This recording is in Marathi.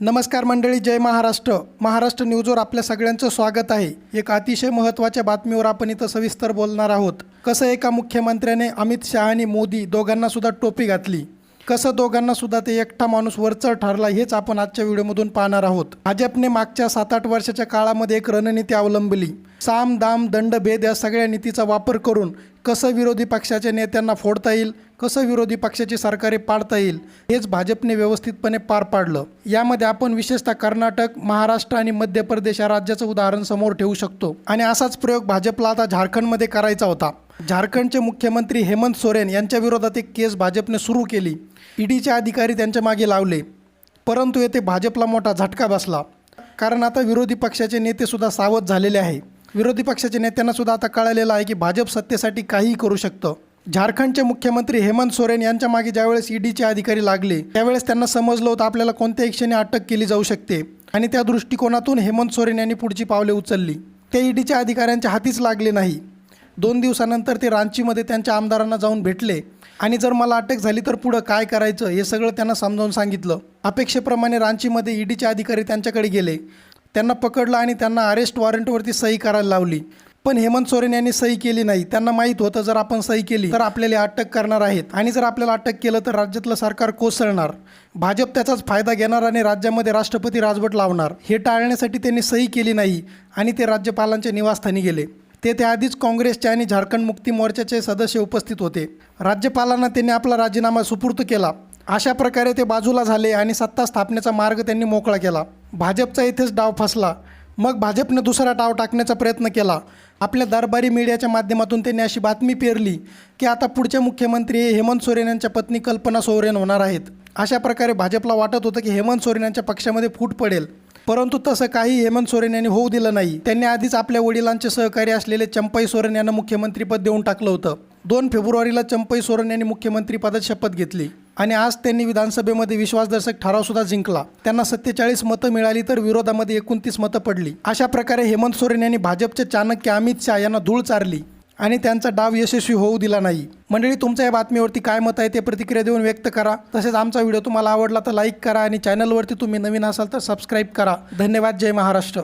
नमस्कार मंडळी जय महाराष्ट्र. महाराष्ट्र न्यूजवर आपल्या सगळ्यांचं स्वागत आहे. एक अतिशय महत्त्वाच्या बातमीवर आपण इथं सविस्तर बोलणार आहोत. कसं एका मुख्यमंत्र्याने अमित शहा आणि मोदी दोघांनासुद्धा टोपी घातली? कसं दोघांना सुद्धा ते एकटा माणूस वरचर ठरला हेच आपण आजच्या व्हिडिओमधून पाहणार आहोत. भाजपने मागच्या सात आठ वर्षाच्या काळामध्ये एक रणनीती अवलंबली. साम दाम दंड भेद या सगळ्या नीतीचा वापर करून कसं विरोधी पक्षाच्या नेत्यांना फोडता येईल कसं विरोधी पक्षाची सरकारे पाडता येईल हेच भाजपने व्यवस्थितपणे पार पाडलं. यामध्ये आपण विशेषतः कर्नाटक महाराष्ट्र आणि मध्य प्रदेश या राज्याचं उदाहरण समोर ठेवू शकतो. आणि असाच प्रयोग भाजपला आता झारखंडमध्ये करायचा होता. झारखंडचे मुख्यमंत्री हेमंत सोरेन यांच्या विरोधात एक केस भाजपने सुरू केली. ईडीचे अधिकारी त्यांच्या मागे लावले. परंतु येथे भाजपला मोठा झटका बसला. कारण आता विरोधी पक्षाचे नेतेसुद्धा सावध झालेले आहे. विरोधी पक्षाच्या नेत्यांनासुद्धा आता कळालेलं आहे की भाजप सत्तेसाठी काहीही करू शकतं. झारखंडचे मुख्यमंत्री हेमंत सोरेन यांच्या मागे ज्यावेळेस ईडीचे अधिकारी लागले त्यावेळेस त्यांना समजलं होतं आपल्याला कोणत्याही क्षणी अटक केली जाऊ शकते. आणि त्या दृष्टिकोनातून हेमंत सोरेन यांनी पुढची पावले उचलली. ते ईडीच्या अधिकाऱ्यांच्या हातीच लागले नाही. दोन दिवसानंतर ते रांचीमध्ये त्यांच्या आमदारांना जाऊन भेटले. आणि जर मला अटक झाली तर पुढं काय करायचं हे सगळं त्यांना समजावून सांगितलं. अपेक्षेप्रमाणे रांचीमध्ये ईडीचे अधिकारी त्यांच्याकडे गेले. त्यांना पकडलं आणि त्यांना अरेस्ट वॉरंटवरती सही करायला लावली. पण हेमंत सोरेन यांनी सही केली नाही. त्यांना माहीत होतं जर आपण सही केली तर आपल्याला अटक करणार आहेत. आणि जर आपल्याला अटक केलं तर राज्यातलं सरकार कोसळणार. भाजप त्याचाच फायदा घेणार आणि राज्यामध्ये राष्ट्रपती राजवट लावणार. हे टाळण्यासाठी त्यांनी सही केली नाही आणि ते राज्यपालांच्या निवासस्थानी गेले. तेथे आधीच काँग्रेसचे आणि झारखंड मुक्ती मोर्चाचे सदस्य उपस्थित होते. राज्यपालांना त्यांनी आपला राजीनामा सुपूर्द केला. अशा प्रकारे ते बाजूला झाले आणि सत्ता स्थापनेचा मार्ग त्यांनी मोकळा केला. भाजपचा इथेच डाव फसला. मग भाजपने दुसरा डाव टाकण्याचा प्रयत्न केला. आपल्या दरबारी मीडियाच्या माध्यमातून त्यांनी अशी बातमी पेरली की आता पुढचे मुख्यमंत्री हे हेमंत सोरेन यांच्या पत्नी कल्पना सोरेन होणार आहेत. अशा प्रकारे भाजपला वाटत होतं की हेमंत सोरेन यांच्या पक्षामध्ये फूट पडेल. परंतु तसं काही हेमंत सोरेन यांनी होऊ दिलं नाही. त्यांनी आधीच आपल्या वडिलांचे सहकारी असलेले चंपई सोरेन यांना मुख्यमंत्रीपद देऊन टाकलं होतं. दोन फेब्रुवारीला चंपई सोरेन यांनी मुख्यमंत्रीपदात शपथ घेतली आणि आज त्यांनी विधानसभेमध्ये विश्वासदर्शक ठराव सुद्धा जिंकला. त्यांना सत्तेचाळीस मतं मिळाली तर विरोधामध्ये एकोणतीस मतं पडली. अशा प्रकारे हेमंत सोरेन यांनी भाजपचे चाणक्य अमित शहा यांना धूळ चारली. आणि त्यांचा डाव यशस्वी होऊ दिला नाही. मंडळी तुमच्या या बातमीवरती काय मत आहे ते प्रतिक्रिया देऊन व्यक्त करा. तसेच आमचा व्हिडिओ तुम्हाला आवडला तर लाईक करा आणि चॅनलवरती तुम्ही नवीन असाल तर सबस्क्राईब करा. धन्यवाद. जय महाराष्ट्र.